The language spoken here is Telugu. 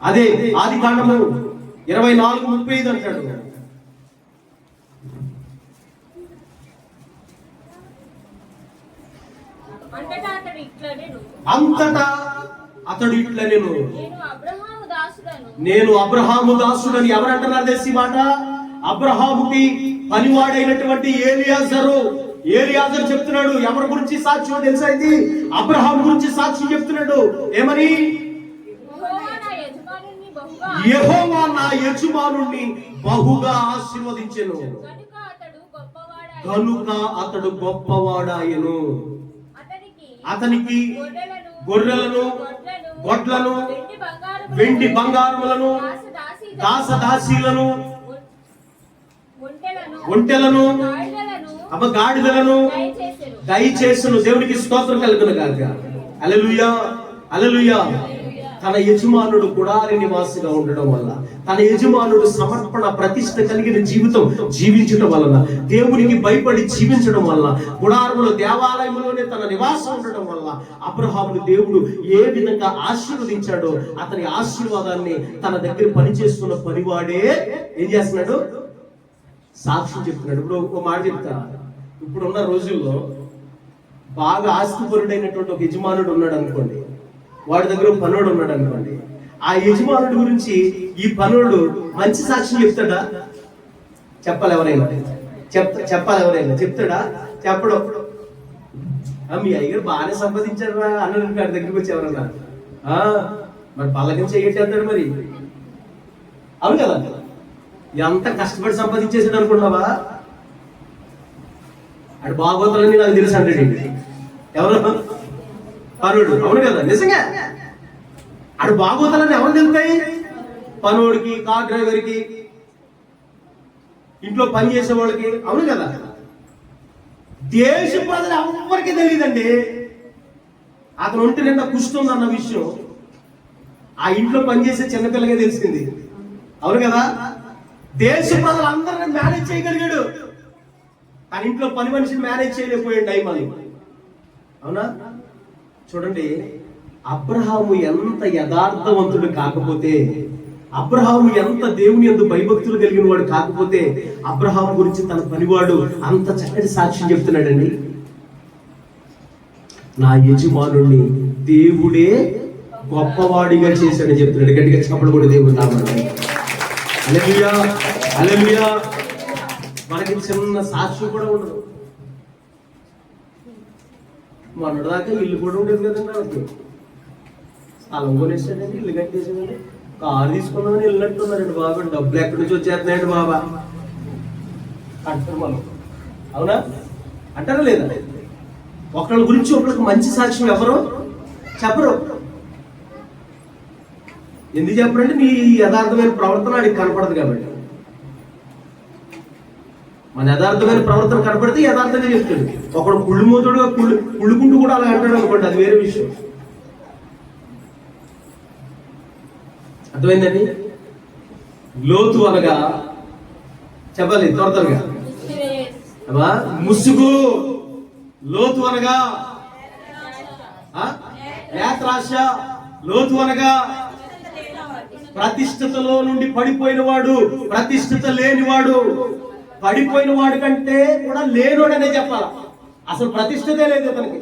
అదే ఆది కాండము ఇరవై నాలుగు ముప్పై ఐదు అంటాడు. అంతటా అతడు ఇట్లా నేను నేను అబ్రహాము దాసుడని ఎవరంటున్నారు తెలిసి మాట? అబ్రహాముకి పనివాడైనటువంటి ఏలియాజరు. ఏలియాజరు చెప్తున్నాడు ఎవరి గురించి సాక్ష్యం తెలుసా ఇది? అబ్రహాం గురించి సాక్ష్యం చెప్తున్నాడు. ఏమని యెహోవా నా యజమానుని బహుగా యెహోవా నా యజమానుణ్ణి బహుగా ఆశీర్వదించెను. కనుక అతడు గొప్పవాడాయను అతనికి గొర్రెలను గొడ్లను వెండి బంగారములను దాసదాసీలను ఒంటెలను అమ్మ గాడిదలను దయచేసెను. దేవునికి స్తోత్రం కలుగును గాక. అలలుయా అలలుయా తన యజమానుడు గుడారి నివాసిగా ఉండడం వల్ల తన యజమానుడు సమర్పణ ప్రతిష్ట కలిగిన జీవితం జీవించడం వలన దేవునికి భయపడి జీవించడం వల్ల గుడారములో దేవాలయంలోనే తన నివాసం ఉండడం వల్ల అబ్రహాముడు దేవుడు ఏ విధంగా ఆశీర్వదించాడో అతని ఆశీర్వాదాన్ని తన దగ్గర పనిచేస్తున్న పనివాడే ఏం చేస్తున్నాడు? సాక్ష్యం చెప్తున్నాడు. ఇప్పుడు ఒక మాట చెప్తాను ఇప్పుడున్న రోజుల్లో బాగా ఆస్తిపరుడైనటువంటి ఒక యజమానుడు ఉన్నాడు అనుకోండి వాడి దగ్గర పనోడు పనుడు ఉన్నాడు అనుకోండి. ఆ యజమానుడి గురించి ఈ పనుడు మంచి సాక్ష్యం చెప్తాడా? చెప్పాలి ఎవరైనా? చెప్ చెప్పాలి ఎవరైనా? చెప్తాడా? చెప్పడం. మీ అయ్యగారు బాగానే సంపాదించారు అన్న గారి దగ్గరికి వచ్చి ఎవరన్నా? ఆ, మరి పల్లకం చేయట్లేస్తాడు మరి. అవును కదా? ఎంత కష్టపడి సంపాదించేసాడు అనుకున్నావా అటు బాగోతాలని నాకు తెలుసు అంటే ఎవరు? పనుడు. అవును కదా? నిజంగా. అటు బాగోతాలని ఎవరు తెలుతాయి పనుడికి కార్ డ్రైవర్కి ఇంట్లో పని చేసే వాళ్ళకి. అవును కదా? దేశ ప్రజలు ఎవరికి తెలియదండి. అతను ఒంటి నిండా కుస్తుంది అన్న విషయం ఆ ఇంట్లో పనిచేసే చిన్నపిల్లగా తెలిసింది. అవును కదా? దేశ ప్రజలందరిని మేనేజ్ చేయగలిగాడు. తన ఇంట్లో పని మనిషిని మేనేజ్ చేయలేకపోయాడు టైం అవునా? చూడండి అబ్రహాము ఎంత యథార్థవంతుడు కాకపోతే అబ్రహాము ఎంత దేవుని ఎందు భయభక్తులు కలిగిన వాడు కాకపోతే అబ్రహాం గురించి తన పనివాడు అంత చక్కటి సాక్ష్యం చెప్తున్నాడండి. నా యజమానుణ్ణి దేవుడే గొప్పవాడిగా చేశాడని చెప్తున్నాడు. గట్టిగా చెప్పడం కూడా దేవుడు నామని అలమియా అలమియా మనకి చిన్న సాక్షి కూడా ఉండదు. మొన్నటి దాకా ఇల్లు కూడా ఉండేది కదండి వాళ్ళకి స్థలం కొనేసాడండి ఇల్లు కట్టేసాడండి కారు తీసుకున్నామని వెళ్ళినట్టున్నారండి బాబా. డబ్బులు ఎక్కడి నుంచి వచ్చేస్తున్నాయండి బాబా? అంటారు మనం అవునా? అంటారా లేదా? ఒకళ్ళ గురించి ఒకళ్ళకి మంచి సాక్ష్యం ఎవరు? చెప్పరు. ఎందుకు చెప్పరంటే నీ యథార్థమైన ప్రవర్తన వాడికి కనపడదు కాబట్టి. మన యథార్థమైన ప్రవర్తన కనపడితే యథార్థంగా చెప్తాడు. ఒకడు కుళ్ళు మూతుడుగా కుళ్ళు కుళ్ళుకుంటూ కూడా అలా అంటాడు అనుకోండి అది వేరే విషయం. అర్థమైందండి? లోతు అనగా చెప్పాలి త్వర త్వరగా అమ్మా, ముసుగు. లోతు అనగా యాత్రాశ లోతు అనగా ప్రతిష్ఠతలో నుండి పడిపోయిన వాడు ప్రతిష్ఠత లేనివాడు. పడిపోయిన వాడు కంటే కూడా లేనోడనే చెప్పాల? అసలు ప్రతిష్టతే లేదు అతనికి.